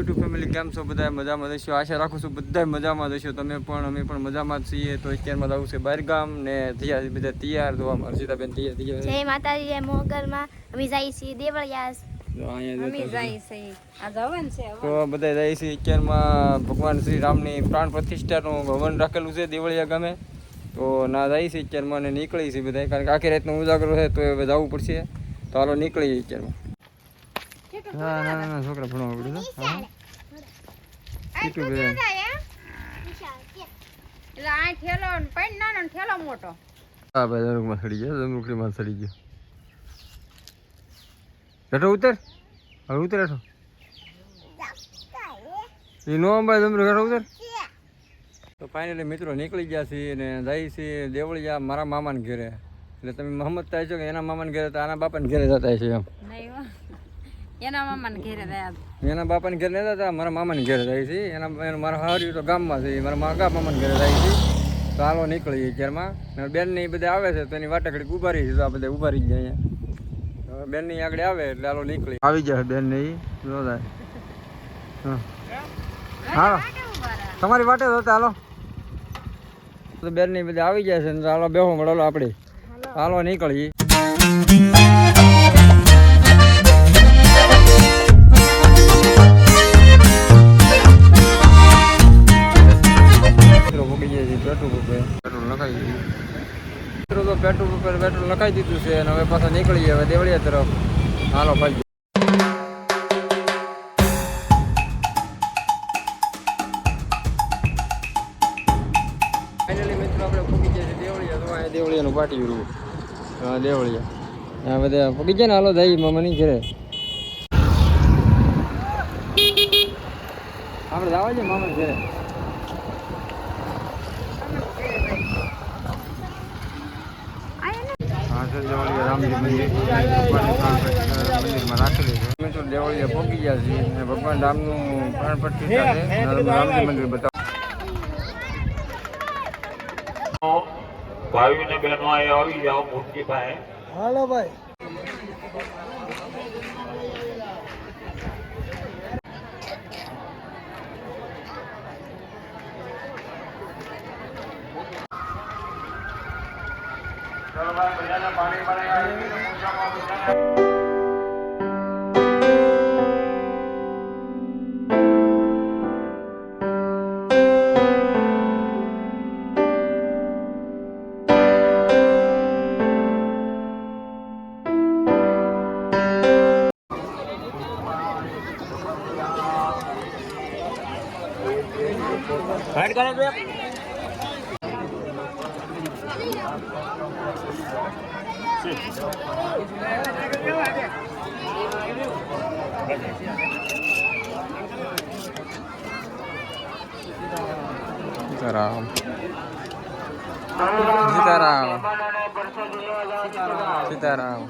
YouTube family કેમ છો? બધા મજામાં જશો આશા રાખું છું બધા મજામાં જશો તમે પણ અમે પણ મજામાં જ છીએ. તો અત્યારમાં જવું છે બહારગામ ને થયા બધા તૈયાર તો અમારા સીતાબેન તૈયાર તૈયાર જય માતાજી જય મોગલમાં. અમે જઈએ છીએ દેવળિયાસ. તો બધા જાય છે અત્યારમાં ભગવાન શ્રી રામની પ્રાણ પ્રતિષ્ઠાનું ભવન રાખેલું છે દેવળિયા ગામે. તો ના જાય છે અત્યારમાં નીકળી છે બધા કારણ કે આખી રાતનો ઉજાગરો છે તો હવે જવું પડશે. તો હાલો નીકળી અત્યારમાં. ના ના ના છોકરા ભણવા પડ્યું હા કેટલું બધા આ ઠેલો પણ નાનો ઠેલો મોટો હા ભાઈ જમરૂકમાં સડી ગયો જમરૂકડીમાં સડી ગયો હેઠો ઉતર હવે ઉતર હેઠો એ નો અંબાઈ જમરૂક હેઠો ઉતર તો ફાઇનલી મિત્રો નીકળી ગયા છીએ અને જાય દેવળી દેવળિયા મારા મામાને ઘરે. એટલે તમે સમજતા છો કે એના મામાને ઘરે તો આના બાપાને ઘરે જતા છે એમ. નહીં હો. એના મામાને ઘેરે રહ્યા એના ઘરે નતા હતા, મારા મામાને ઘરે જાય છે એના એના મારા હાર્યું તો ગામમાં છે, મારા માગા મામાને ઘરે જાય છે તો હાલો નીકળીએ ને બેન ને એ બધા આવે છે, તો એની વાટે ઉભારી છે, તો આ બધા ઊભા રહી ગયા અહીંયા. બેનની આગળ આવે એટલે હાલો નીકળી આવી જાય બેન ને જો થાય. હા. તમારી વાટે જ હાલો. તો બેનની બધા આવી જાય છે હાલો બેહો મળો આપણે હાલો, નીકળીએ. મિત્રો પેટ્રોલ ઉપર પેટ્રોલ લખાઈ દીધું છે અને હવે પાછા નીકળીએ હવે દેવળિયા તરફ. હાલો, ભાઈ. ફાઇનલી મિત્રો આપણે જાય છે દેવળિયા, તો અહીંયા દેવળિયાનું પાટી રૂ હા બધા ભોગી જાય ને, હાલો જાય મામાની ઘરે. આપણે જવા છે મામાની ઘરે હા સર દેવળિયા રામજી મંદિર મંદિરમાં રાખેલી છે. અમે તો દેવળિયા પહોંચી ગયા છીએ અને ભગવાન રામનું પ્રાણ પ્રતિષ્ઠા છે રામજી મંદિર બતાવ ભાઈઓ ને બહેનો આવી જાઓ મૂર્તિ પાસે હાલો ભાઈ. બધાને પાણી પાણી આવી ગયું પૂજામાં બધાને સીતારામ સીતારામ સીતારામ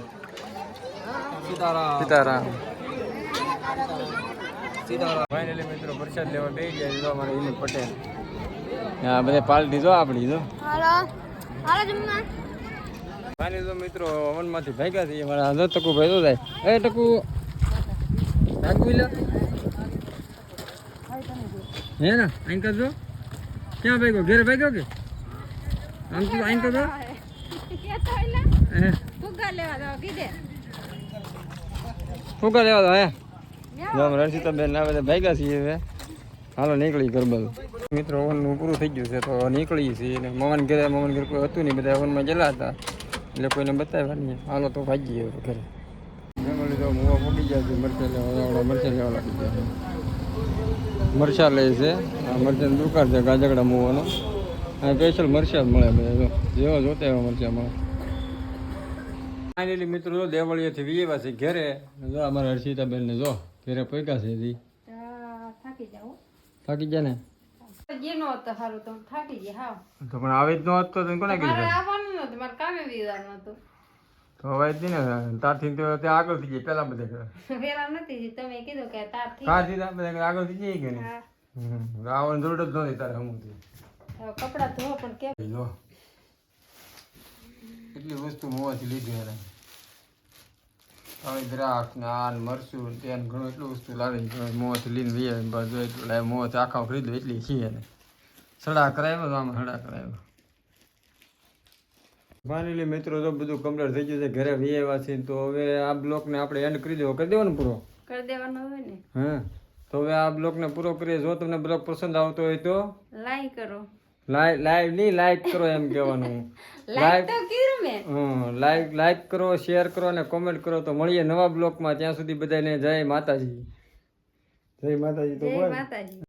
સીતારામ ફાઇનલી મિત્રો પ્રસાદ લેવા બે ગયા અમારે વિનોદ પટેલ. હા બધા પાલટી જો આપણી જો. હાલો જમવા. ફાઇનલી તો મિત્રો હવનમાંથી ભાગ્યા છીએ મારા હજાર ટકુ થાય? એ ટકુ. ભાગવી લે. હે ને? અહીં કરજો ક્યાં ભાગ્યો? ઘેર ભાગ્યો કે? આમ તો અહીં કરજો ફુગ્ગા લેવા દો હે. જો અમે આવે ના બધા ભાગ્યા છીએ હવે. હાલો નીકળી ઘર બધું મિત્રો ઓવનનું પૂરું થઈ ગયું છે તો નીકળીએ છીએ અને મમન ઘરે મમન ઘરે કોઈ હતું નહીં બધા ઓવનમાં ગયેલા હતા. એટલે કોઈને બતાવ્યા નહીં. હાલો તો ભાગીએ ગયો ઘરે. જંગલી તો મુવા ફૂટી ગયા છે મરચા લેવા મરચા લેવા લાગી ગયા મરચા લે છે આ મરચાની દુકાન છે ગાજગડા મૂવાનો. આ સ્પેશિયલ મરચા મળે બધા જો. જેવા જોતા એવા મરચા મળે. ફાઇનલી મિત્રો જો દેવળીએથી વીએવા છે ઘરે. જો અમારા હર્ષિતાબેન ને જો ઘરે પૈકા છે થાકી જાઓ. થાકી ગયા ને? જેનો હતો સારું તો ગયા તો પણ આવી જ ન હોત તો તને કોને મારે આવવાનું નતું મારે કામે વિવાનું હતું તો હવે જ ને તારથી તો ત્યાં આગળ થઈ જાય પેલા બધા કરે નથી તમે કીધું કે તારથી તારથી બધા આગળ થઈ જાય કે. હમ. આવવાની જરૂર જ નથી તારે હમું હવે કપડા ધોવો પણ કેમ લો. એટલી વસ્તુ મોવાથી લીધી એને. હવે દ્રાક્ષ ને આ ને મરચું ત્યાં ઘણું એટલું વસ્તુ લાવી મોત લઈને વીએ બાજુ એટલું મોત આખા ખરીદો એટલી છીએ ને. સડા કરાવ્યો આમાં સડા કરાવ્યો. ફાઇનલી મિત્રો તો બધું કમ્પ્લીટ થઈ ગયું છે ઘરે વી આવ્યા છે તો હવે આ બ્લોકને આપણે એન્ડ કરી દેવો. કરી દેવાનો પૂરો? કરી દેવાનો હોય ને. હા? તો હવે આ બ્લોકને પૂરો કરીએ. જો તમને બ્લોગ પસંદ આવતો હોય તો? લાઈક કરો. લાઈક લાઈવ નહીં લાઈક કરો એમ કહેવાનું. લાઈક તો કર્યું મેં. હમ લાઈક લાઈક કરો શેર કરો અને કોમેન્ટ કરો. તો મળીએ નવા બ્લોગમાં ત્યાં સુધી બધાને જય માતાજી. જય માતાજી તો જય માતાજી.